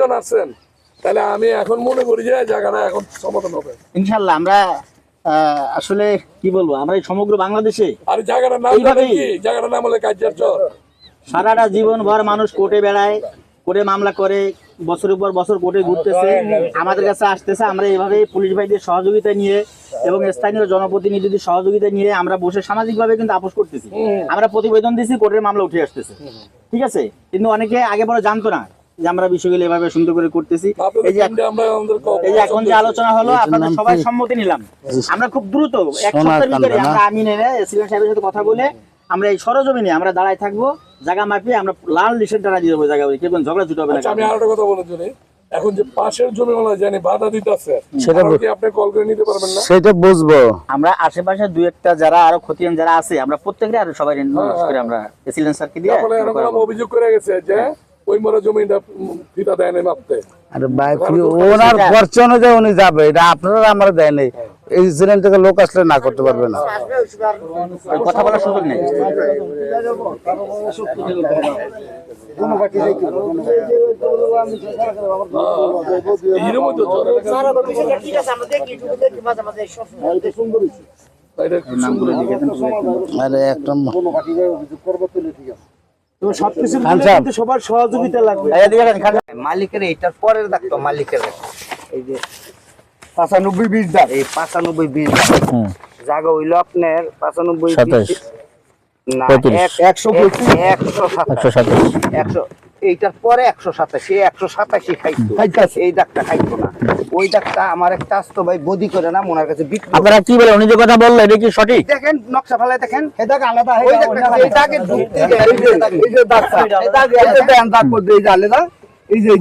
জন আছেন তাহলে আমি এখন মনে করি যে জায়গাটা এখন সমাধান হবে। ইনশাল্লাহ আমরা আসলে কি বলব আমরা এই সমগ্র বাংলাদেশে আর জায়গাটার নাম। কি? জায়গাটার নাম হলো কাজিয়ার চর। সারাটা জীবন ভর মানুষ কোর্টে বেড়ায় কোর্টে মামলা করে বছরের পর বছর কোর্টে ঘুরতেছে আমাদের কাছে আসতেছে আমরা এইভাবে পুলিশ ভাইদের সহযোগিতা নিয়ে এবং স্থানীয় জনপ্রতিনিধিদের সহযোগিতা নিয়ে আমরা বসে সামাজিকভাবে কিন্তু আপোষ করতেছি। আমরা প্রতিবেদন দিছি কোর্টের মামলা উঠে আসতেছে। ঠিক আছে? কিন্তু অনেকে আগে পরে জানতো না। যে আমরা বিষয়গুলো এভাবে সুন্দর করে করতেছি। এই যে এই যে এখন যে আলোচনা হলো আপনাদের সবাই সম্মতি নিলাম। আমরা খুব দ্রুত এক সপ্তাহের ভিতরে আমরা আমিন এসিলেন্ট সাহেবের সাথে কথা বলে আমরা এই সরজমিনে আমরা দাঁড়ায় থাকব জায়গা মাপিয়ে আমরা লাল লিস্টের দ্বারা দিয়ে দেবো জায়গা কেউ ঝগড়া ছুটে হবে না আচ্ছা আমি আর একটা কথা বলার জন্য এখন যে পাশের জমি ওলা বাধা দিতেছে সেটা সেটা কি আপনি কল করে নিতে পারবেন না? সেটা বুঝব। আমরা আশেপাশে দুই একটা যারা আরও ক্ষতিয়ান যারা আছে আমরা প্রত্যেকটা আর সবাই অনুরোধ করে আমরা দিয়ে অভিযোগ করে গেছে যে ওই মরা জমিটা ফিতা দেয় না মাপতে আরে ভাই কি- ওনার খরচ অনুযায়ী উনি যাবে। এটা আপনারা আমার দেয় নেই। এই চ্যানেল থেকে লোক আসলে না করতে পারবে না। কথা বলার সুযোগ নেই। আরে একটা সবকিছুর কিন্তু সবার সহযোগিতা লাগবে। মালিকের এইটার পরের দেখতো মালিকের এই যে পাঁচানব্বই বিশ দাগ। এই পাঁচানব্বই বিশ দাগ। জায়গা হইল আপনার পাঁচানব্বই না এক- একশো একশো সাতাশ একশো এইটার পরে একশো সাতাশি এই একশো সাতাশি খাইতো। এই ডাকটা খাইতো না। ওই ডাকটা আমার একটা আসতো ভাই বদি করে না ওনার কাছে বিক্রি আপনারা কি বলে উনি যে কথা বলল এটা কি সঠিক? দেখেন নকশা ফেলায় দেখেন। এই দাগ আলাদা এই দাগের ধূপ এই যে- দাগটা, এই দাগে- এই দাগ করতে, এই যে আলাদা, এই যে এই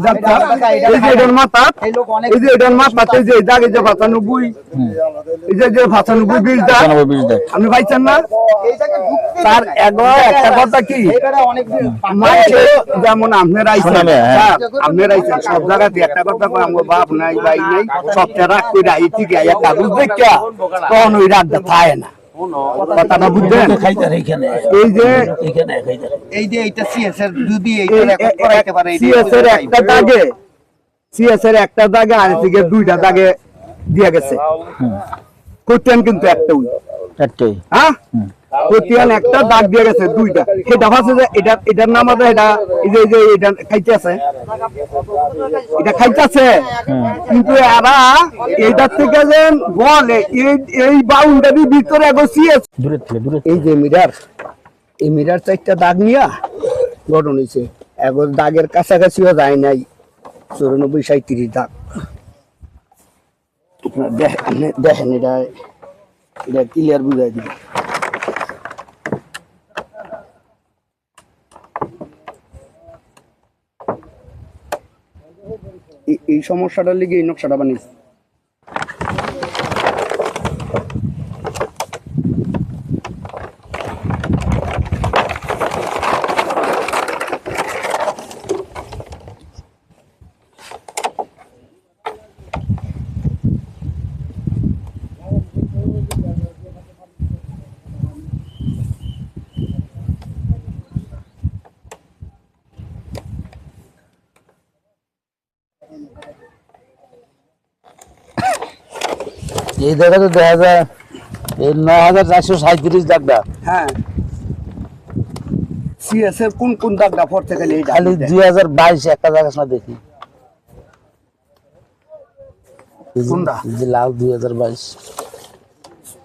এই যে এটার মাথা এই লোক অনেক এই যে এটার মাথা এই যে এই যে পাঁচানব্বই এই যে যে পাঁচানব্বই বিশ দাগ পঁচানব্বই বিশ দেয় আপনি পাইছেন না? এই জায়গায় ঢুকতে তার একটা কথা কি? যেমন আপনার আইছেন শোনাবে, হ্যাঁ। হ্যাঁ, আপনার আইছেন সব জায়গাতে একটা কথা কয় আমার বাপ নাই ভাই নাই সবটা রাগ করে আই ঠিক কাগজ দেখা তখন ওই রাগটা থাকে না। কথাটা এই যে এই যে এইটা সিএস এর যদি এইটা রেকর্ড করাইতে পারে সিএস এর একটা দাগে। সিএস এর একটা দাগে আর থেকে দুইটা দাগে দিয়া গেছে। করতেন কিন্তু একটা উই একটাই। হ্যাঁ? কোটিয়ান একটা দাগ দিয়ে গেছে দুইটা। সেটা ভাবছে যে এটা এটার নাম আছে এটা এই যে এই যে এটা খাইতেছে এটা খাইতেছে কিন্তু এরা এইটার থেকে যে বলে এই এই বাউন্ডারির ভিতরে দূরে থেকে দূরে এই যে মিরার এই মিরার চারটা দাগ নিয়া গঠন হয়েছে এখন দাগের কাছাকাছিও যায় নাই। চৌরানব্বই সাঁত্রিশ দাগ। দেখেন এটা এটা ক্লিয়ার বুঝাই দিন এই- সমস্যাটার লিগে এই নকশাটা বানিয়েছে। এই জায়গা তো দেখা যায় এই নয় হাজার চারশো সাঁত্রিশ দাগটা হ্যাঁ। সিএসএর কোন কোন দাগটা পড়তে গেলে এই খালি দুই হাজার বাইশ একটা জায়গা না দেখি। যে- কোনটা? এই যে লাল দুই হাজার বাইশ।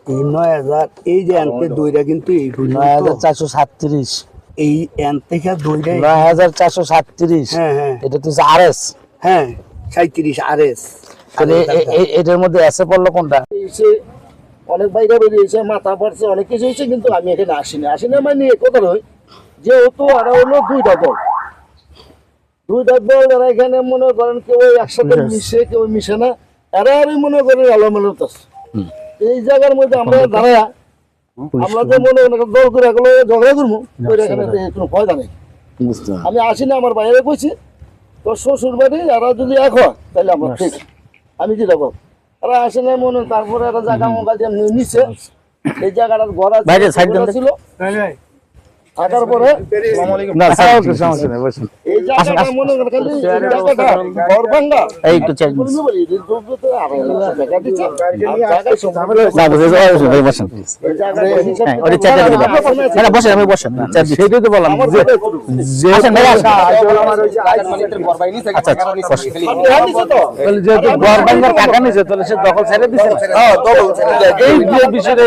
এই নয় হাজার এই যে এনতে দইটা কিন্তু এই নয় হাজার চারশো সাতত্রিশ এই এন থেকে দইটা নয় হাজার চারশো সাতত্রিশ হ্যাঁ হ্যাঁ। এটা তো আর এস হ্যাঁ সাঁত্রিশ আর এস এ- এটার মধ্যে এসে পড়ল কোনটা? অনেক বাইরে বেরিয়েছে মাথা পড়ছে অনেক কিছু হয়েছে কিন্তু আমি এখানে আসিনি। আসিনি মানে কথা নয় যেহেতু আরও হলো দুইটা দল দুইটা দল এরা এখানে মনে করেন কেউ একসাথে মিশে কেউ মিশে না এরা আমি মনে করেন আলোমেলত আছে। এই জায়গার মধ্যে আমরা দাঁড়ায় আমরা যে মনে করেন দল করে এগুলো ঝগড়া করব ওই এখানে কোনো ফয়দা নেই। আমি আসি না আমার বাইরে কইছি তোর শ্বশুর বাড়ি এরা যদি এক হয় তাহলে আমরা ঠিক। আমি যেটা বল এরা আসে না মনে হয়, তারপরে এরা জায়গা মোবাইল দিয়ে নিচ্ছে এই জায়গাটার ঘর আছে, থাকার পরে সেটাই তো বললাম যেহেতু গরবাঙ্গার টাকা নিছে তাহলে সে দখল ছেড়ে দিছে। এই বিষয়ে